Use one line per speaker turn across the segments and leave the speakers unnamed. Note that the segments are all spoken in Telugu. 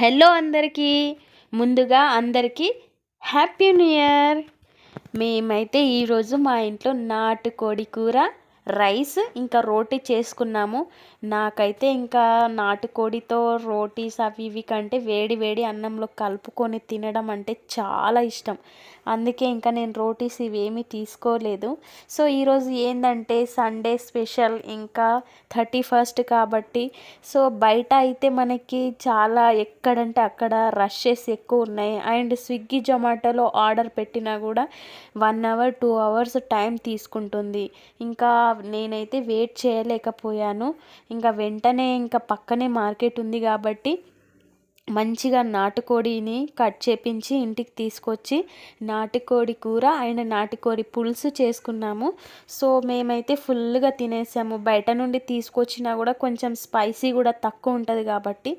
హలో అందరికీ ముందుగా అందరికీ హ్యాపీ న్యూ ఇయర్. మేమైతే ఈరోజు మా ఇంట్లో నాటుకోడి కూర రైస్ ఇంకా రోటీ చేసుకున్నాము. నాకైతే ఇంకా నాటుకోడితో రోటీస్ అవి ఇవి కంటే వేడి వేడి అన్నంలో కలుపుకొని తినడం అంటే చాలా ఇష్టం. అందుకే ఇంకా నేను రోటీస్ ఇవేమీ తీసుకోలేదు. సో ఈరోజు ఏంటంటే సండే స్పెషల్ ఇంకా థర్టీ ఫస్ట్ కాబట్టి సో బయట అయితే మనకి చాలా ఎక్కడంటే అక్కడ రషెస్ ఎక్కువ ఉన్నాయి. అండ్ స్విగ్గీ జొమాటోలో ఆర్డర్ పెట్టినా కూడా one hour two hours time తీసుకుంటుంది. ఇంకా నేనైతే వెయిట్ చేయలేకపోయాను. ఇంకా వెంటనే ఇంకా పక్కనే మార్కెట్ ఉంది కాబట్టి మంచిగా నాటుకోడిని కట్ చేపించి ఇంటికి తీసుకొచ్చి నాటుకోడి కూర అండ్ నాటుకోడి పులుసు చేసుకున్నాము. సో మేమైతే ఫుల్గా తినేసాము. బయట నుండి తీసుకొచ్చినా కూడా కొంచెం స్పైసీ కూడా తక్కువ ఉంటుంది కాబట్టి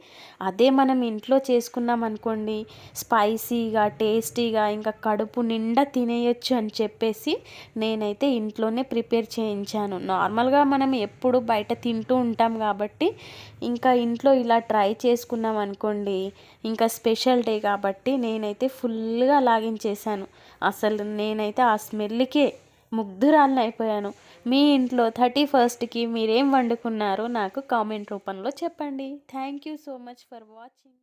అదే మనం ఇంట్లో చేసుకున్నాం అనుకోండి. స్పైసీగా టేస్టీగా ఇంకా కడుపు నిండా తినేయచ్చు అని చెప్పేసి నేనైతే ఇంట్లోనే ప్రిపేర్ చేయించాను. నార్మల్గా మనం ఎప్పుడు బయట తింటూ ఉంటాం కాబట్టి ఇంకా ఇంట్లో ఇలా ట్రై చేసుకున్నాం అనుకోండి. ఇంకా స్పెషల్ డే కాబట్టి నేనైతే ఫుల్గా లాగించేసాను అసలు నేనైతే ఆ స్మెల్కే ముగ్ధురాలని అయిపోయాను. మీ ఇంట్లో థర్టీ ఫస్ట్కి మీరేం వండుకున్నారో నాకు కామెంట్ రూపంలో చెప్పండి. Thank you so much for watching.